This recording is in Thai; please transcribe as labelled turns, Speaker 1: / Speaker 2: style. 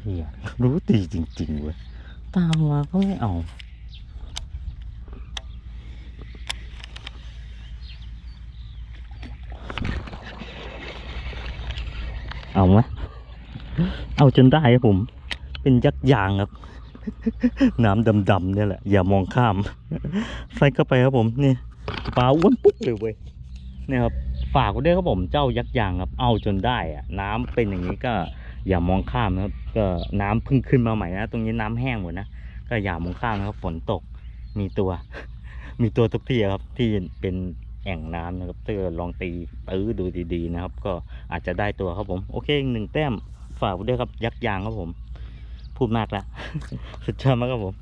Speaker 1: เฮียรู้ตีจริงๆเว้ยตามมาก็ไม่เอาเอาไหมเอาจนได้ครับผม เป็นยักษ์ยางครับ น้ำดำๆเนี่ยแหละ อย่ามองข้าม ใส่เข้าไปครับผมนี่ปลาอ้วนปุ๊บเลยเว้ยนี่ครับ ฝากไว้ด้วยครับผม เจ้ายักษ์ยางครับ เอาจนได้อะน้ำเป็นอย่างนี้ก็ อย่ามองข้ามนะครับ ก็น้ำเพิ่งขึ้นมาใหม่นะ ตรงนี้น้ำแห้งหมดนะ ก็อย่ามองข้ามนะครับฝนตกมีตัว มีตัวทุกที่ครับที่เป็นแอ่งน้ำนะครับถ้าลองตีตื้อดูดีๆนะครับ ก็อาจจะได้ตัวครับผม โอเคหนึ่งแต้มฝากด้วยครับยักษ์ยางครับผม พูดมากละสุดยอดมากครับผม